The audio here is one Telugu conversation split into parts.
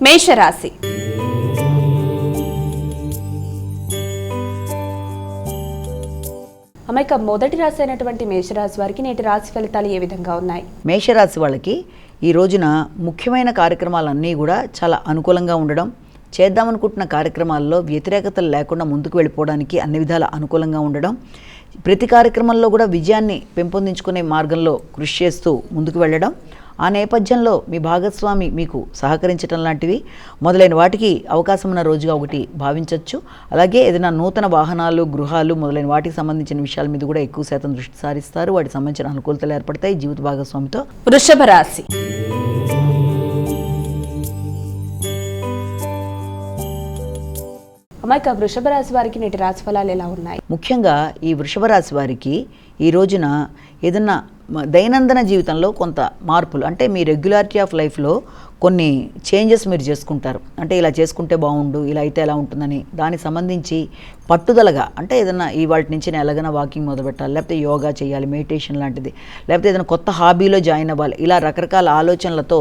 మేషరాశి. అమ్మాయిక మొదటి రాశి అయినటువంటి మేషరాశి వారికి నేటి రాశి ఫలితాలు ఏ విధంగా ఉన్నాయి? మేషరాశి వాళ్ళకి ఈ రోజున ముఖ్యమైన కార్యక్రమాలన్నీ కూడా చాలా అనుకూలంగా ఉండడం చేద్దామనుకుంటున్న కార్యక్రమాల్లో వ్యతిరేకతలు లేకుండా ముందుకు వెళ్ళిపోవడానికి అన్ని విధాల అనుకూలంగా ఉండడం ప్రతి కార్యక్రమంలో కూడా విజయాన్ని పెంపొందించుకునే మార్గంలో కృషి చేస్తూ ముందుకు వెళ్ళడం ఆ నేపథ్యంలో మీ భాగస్వామి మీకు సహకరించడం లాంటివి మొదలైన వాటికి అవకాశం ఉన్న రోజుగా ఒకటి భావించవచ్చు అలాగే ఏదైనా నూతన వాహనాలు గృహాలు మొదలైన వాటికి సంబంధించిన విషయాల మీద కూడా ఎక్కువ శాతం దృష్టి సారిస్తారు. వాటికి సంబంధించిన అనుకూలతలు ఏర్పడతాయి. జీవిత భాగస్వామితో వృషభ రాశి. అమ్మాయిక వృషభ రాశి వారికి నేటి రాశి ఫలాలు ఎలా ఉన్నాయి? ముఖ్యంగా ఈ వృషభ రాశి వారికి ఈ రోజున ఏదన్నా దైనందిన జీవితంలో కొంత మార్పులు. అంటే మీ రెగ్యులారిటీ ఆఫ్ లైఫ్లో కొన్ని చేంజెస్ మీరు చేసుకుంటారు. అంటే ఇలా చేసుకుంటే బాగుండు ఇలా అయితే ఎలా ఉంటుందని. దానికి సంబంధించి పట్టుదలగా అంటే ఏదైనా ఈ వాటి నుంచి నేను ఎలాగైనా వాకింగ్ మొదలుపెట్టాలి లేకపోతే యోగా చేయాలి మెడిటేషన్ లాంటిది లేకపోతే ఏదైనా కొత్త హాబీలో జాయిన్ అవ్వాలి ఇలా రకరకాల ఆలోచనలతో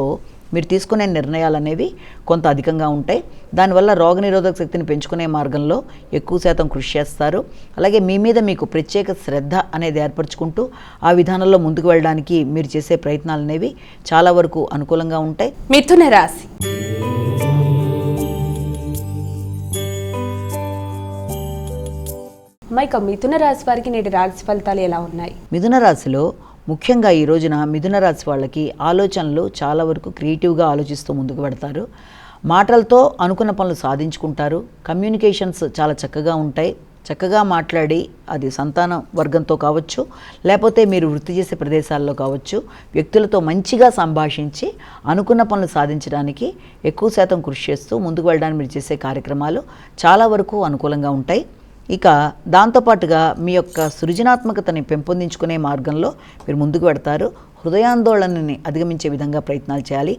మీరు తీసుకునే నిర్ణయాలు అనేవి కొంత అధికంగా ఉంటాయి. దానివల్ల రోగనిరోధక శక్తిని పెంచుకునే మార్గంలో ఎక్కువ శాతం కృషి చేస్తారు. అలాగే మీ మీద మీకు ప్రత్యేక శ్రద్ధ అనేది ఏర్పరచుకుంటూ ఆ విధానంలో ముందుకు వెళ్ళడానికి మీరు చేసే ప్రయత్నాలు అనేవి చాలా వరకు అనుకూలంగా ఉంటాయి. మిథున రాశి. మిథున రాశి వారికి నేటి రాశి ఫలితాలు ఎలా ఉన్నాయి? మిథున రాశిలో ముఖ్యంగా ఈ రోజున మిథున రాశి వాళ్ళకి ఆలోచనలు చాలా వరకు క్రియేటివ్గా ఆలోచిస్తూ ముందుకు పెడతారు మాటలతో అనుకున్న పనులు సాధించుకుంటారు. కమ్యూనికేషన్స్ చాలా చక్కగా ఉంటాయి. చక్కగా మాట్లాడి అది సంతాన వర్గంతో కావచ్చు లేకపోతే మీరు వృత్తి చేసే ప్రదేశాల్లో కావచ్చు వ్యక్తులతో మంచిగా సంభాషించి అనుకున్న పనులు సాధించడానికి ఎక్కువ శాతం కృషి చేస్తూ ముందుకు వెళ్ళడానికి మీరు చేసే కార్యక్రమాలు చాలా వరకు అనుకూలంగా ఉంటాయి. ఇక దాంతోపాటుగా మీ యొక్క సృజనాత్మకతని పెంపొందించుకునే మార్గంలో మీరు ముందుకు పెడతారు హృదయాందోళనని అధిగమించే విధంగా ప్రయత్నాలు చేయాలి.